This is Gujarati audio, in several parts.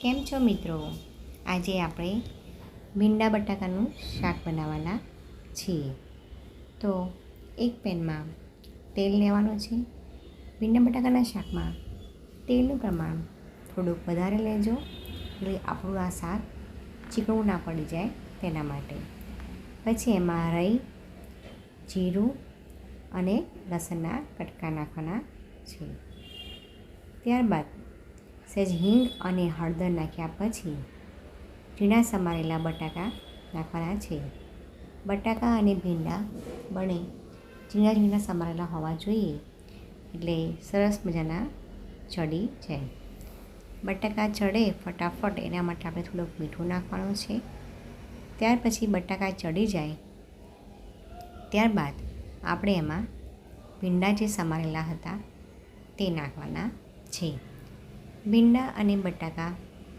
કેમ છો મિત્રો? આજે આપણે ભીંડા બટાકાનું શાક બનાવવાના છીએ. તો એક પેનમાં તેલ લેવાનું છે. ભીંડા બટાકાના શાકમાં તેલનું પ્રમાણ થોડુંક વધારે લેજો, એટલે આપણું આ શાક ચીકણું ના પડી જાય તેના માટે. પછી એમાં રાઈ જીરું અને લસણના કટકા નાખવાના છે. ત્યારબાદ સહેજ હિંગ અને હળદર નાખ્યા પછી ઝીણા સમારેલા બટાકા નાખવાના છે. બટાકા અને ભીંડા બને ઝીણા ઝીણા સમારેલા હોવા જોઈએ એટલે સરસ મજાના ચડી જાય. બટાકા ચડે ફટાફટ એના માટે આપણે થોડુંક મીઠું નાખવાનું છે. ત્યાર પછી બટાકા ચડી જાય. ત્યારબાદ આપણે એમાં ભીંડા જે સમારેલા હતા તે નાખવાના છે. ભીંડા અને બટાકા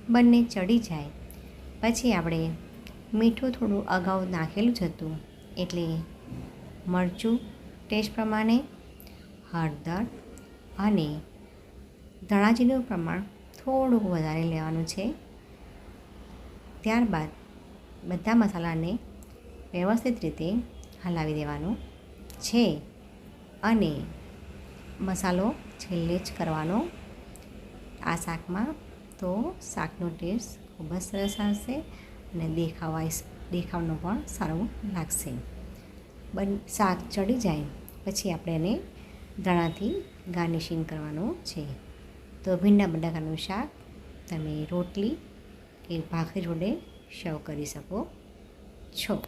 બંને ચડી જાય. પછી આપણે મીઠું થોડું અગાઉ નાખેલું જ હતું. એટલે મરચું ટેસ્ટ પ્રમાણે, હળદર અને ધણાજીનું પ્રમાણ થોડુંક વધારે લેવાનું છે. ત્યારબાદ બધા મસાલાને વ્યવસ્થિત રીતે હલાવી દેવાનું છે અને મસાલો છેલ્લે જ કરવાનો આ શાકમાં તો શાકનો ટેસ્ટ ખૂબ જ સરસ આવશે અને દેખાવાય દેખાવનો પણ સારું લાગશે. બન, શાક ચડી જાય, પછી આપણે એને દાણાથી ગાર્નિશિંગ કરવાનું છે. તો ભીંડા બટાકાનું શાક તમે રોટલી કે ભાખરી જોડે સર્વ કરી શકો છો.